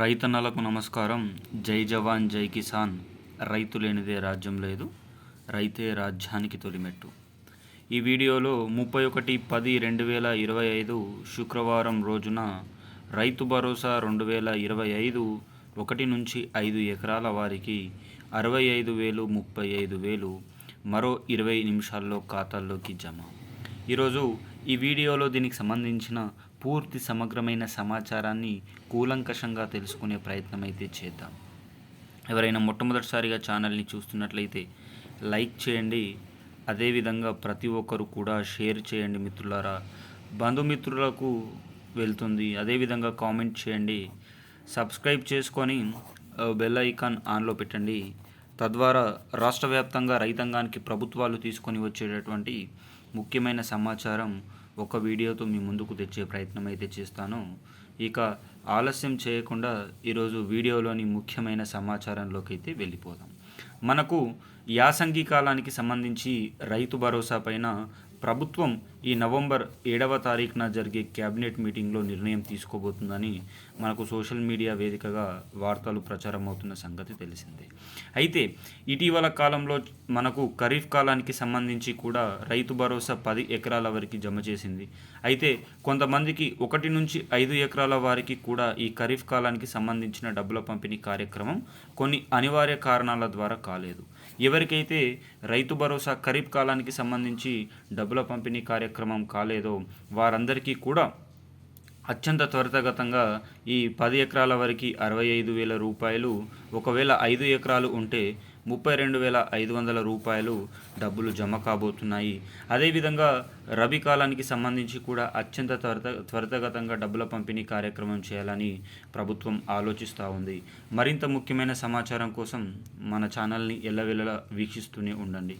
రైతన్నలకు నమస్కారం. జై జవాన్ జై కిసాన్. రైతు లేనిదే రాజ్యం లేదు. రైతే రాజ్యానికి తొలిమెట్టు. ఈ వీడియోలో ముప్పై ఒకటి పది రెండు వేల ఇరవై ఐదు శుక్రవారం రోజున రైతు భరోసా రెండు వేల ఇరవై ఐదు ఒకటి నుంచి ఐదు ఎకరాల వారికి అరవై ఐదు వేలు ముప్పై ఐదు వేలు మరో ఇరవై నిమిషాల్లో ఖాతాల్లోకి జమ. ఈరోజు ఈ వీడియోలో దీనికి సంబంధించిన పూర్తి సమగ్రమైన సమాచారాన్ని కూలంకషంగా తెలుసుకునే ప్రయత్నం అయితే చేద్దాం. ఎవరైనా మొట్టమొదటిసారిగా ఛానల్ని చూస్తున్నట్లయితే లైక్ చేయండి అదేవిధంగా ప్రతి ఒక్కరు కూడా షేర్ చేయండి మిత్రులారా. బంధుమిత్రులకు వెళ్తుంది అదేవిధంగా కామెంట్ చేయండి. సబ్స్క్రైబ్ చేసుకొని బెల్ ఐకాన్ ఆన్లో పెట్టండి. తద్వారా రాష్ట్ర వ్యాప్తంగా రైతాంగానికి ప్రభుత్వాలు తీసుకొని వచ్చేటటువంటి ముఖ్యమైన సమాచారం ఒక వీడియోతో మీ ముందుకు తెచ్చే ప్రయత్నం అయితే చేస్తాను. ఇక ఆలస్యం చేయకుండా ఈరోజు వీడియోలోని ముఖ్యమైన సమాచారంలోకి అయితే వెళ్ళిపోదాం. మనకు యాసంగి కాలానికి సంబంధించి రైతు భరోసా పైన ప్రభుత్వం ఈ నవంబర్ ఏడవ తారీఖున జరిగే క్యాబినెట్ మీటింగ్లో నిర్ణయం తీసుకోబోతుందని మనకు సోషల్ మీడియా వేదికగా వార్తలు ప్రచారం అవుతున్న సంగతి తెలిసిందే. అయితే ఇటీవల కాలంలో మనకు ఖరీఫ్ కాలానికి సంబంధించి కూడా రైతు భరోసా పది ఎకరాల వరకు జమ చేసింది. అయితే కొంతమందికి ఒకటి నుంచి ఐదు ఎకరాల వారికి కూడా ఈ ఖరీఫ్ కాలానికి సంబంధించిన డబ్బుల పంపిణీ కార్యక్రమం కొన్ని అనివార్య కారణాల ద్వారా కాలేదు. ఎవరికైతే రైతు భరోసా ఖరీఫ్ కాలానికి సంబంధించి డబ్బుల పంపిణీ కార్యక్రమం కాలేదో వారందరికీ కూడా అత్యంత త్వరితగతంగా ఈ పది ఎకరాల వరకు అరవై ఐదు వేల రూపాయలు ఒకవేళ ఐదు ఎకరాలు ఉంటే ముప్పై రెండు వేల ఐదు వందల రూపాయలు డబ్బులు జమ కాబోతున్నాయి. అదేవిధంగా రబీ కాలానికి సంబంధించి కూడా అత్యంత త్వరత త్వరితగతంగా డబ్బుల పంపిణీ కార్యక్రమం చేయాలని ప్రభుత్వం ఆలోచిస్తూ ఉంది. మరింత ముఖ్యమైన సమాచారం కోసం మన ఛానల్ని ఎల్లవెల్లలా వీక్షిస్తూనే ఉండండి.